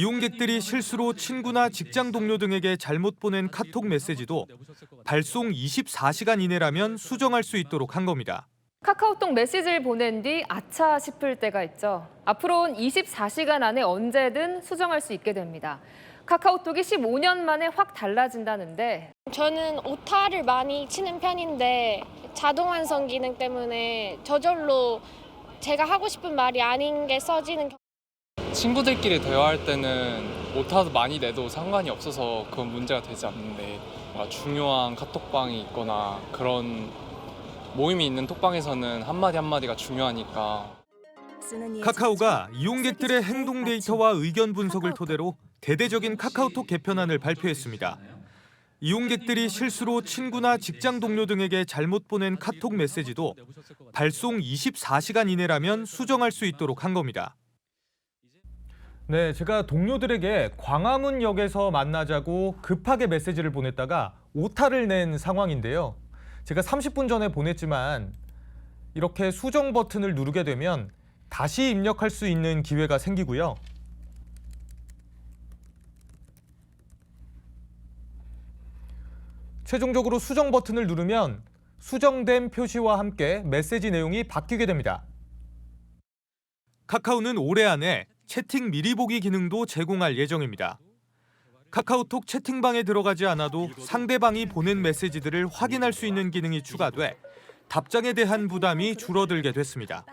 이용객들이 실수로 친구나 직장 동료 등에게 잘못 보낸 카톡 메시지도 발송 24시간 이내라면 수정할 수 있도록 한 겁니다. 카카오톡 메시지를 보낸 뒤 아차 싶을 때가 있죠. 앞으로는 24시간 안에 언제든 수정할 수 있게 됩니다. 카카오톡이 15년 만에 확 달라진다는데 저는 오타를 많이 치는 편인데 자동 완성 기능 때문에 저절로 제가 하고 싶은 말이 아닌 게 써지는 경- 친구들끼리 대화할 때는 오타도 많이 내도 상관이 없어서 그건 문제가 되지 않는데 뭔가 중요한 카톡방이 있거나 그런 모임이 있는 톡방에서는 한마디 한마디가 중요하니까 카카오가 이용객들의 행동 데이터와 의견 분석을 토대로 대대적인 카카오톡 개편안을 발표했습니다. 이용객들이 실수로 친구나 직장 동료 등에게 잘못 보낸 카톡 메시지도 발송 24시간 이내라면 수정할 수 있도록 한 겁니다. 네, 제가 동료들에게 광화문역에서 만나자고 급하게 메시지를 보냈다가 오타를 낸 상황인데요. 제가 30분 전에 보냈지만 이렇게 수정 버튼을 누르게 되면 다시 입력할 수 있는 기회가 생기고요. 최종적으로 수정 버튼을 누르면 수정된 표시와 함께 메시지 내용이 바뀌게 됩니다. 카카오는 올해 안에 채팅 미리 보기 기능도 제공할 예정입니다. 카카오톡 채팅방에 들어가지 않아도 상대방이 보낸 메시지들을 확인할 수 있는 기능이 추가돼 답장에 대한 부담이 줄어들게 됐습니다.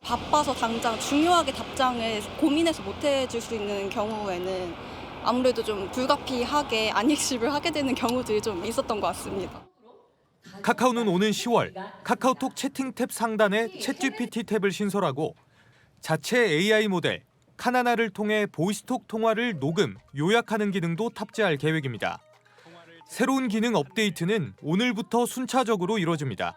바빠서 당장 중요하게 답장을 고민해서 못 해줄 수 있는 경우에는 아무래도 좀 불가피하게 안익십을 하게 되는 경우들이 좀 있었던 것 같습니다. 카카오는 오는 10월 카카오톡 채팅 탭 상단에 챗GPT 탭을 신설하고 자체 AI 모델 카나나를 통해 보이스톡 통화를 녹음, 요약하는 기능도 탑재할 계획입니다. 새로운 기능 업데이트는 오늘부터 순차적으로 이뤄집니다.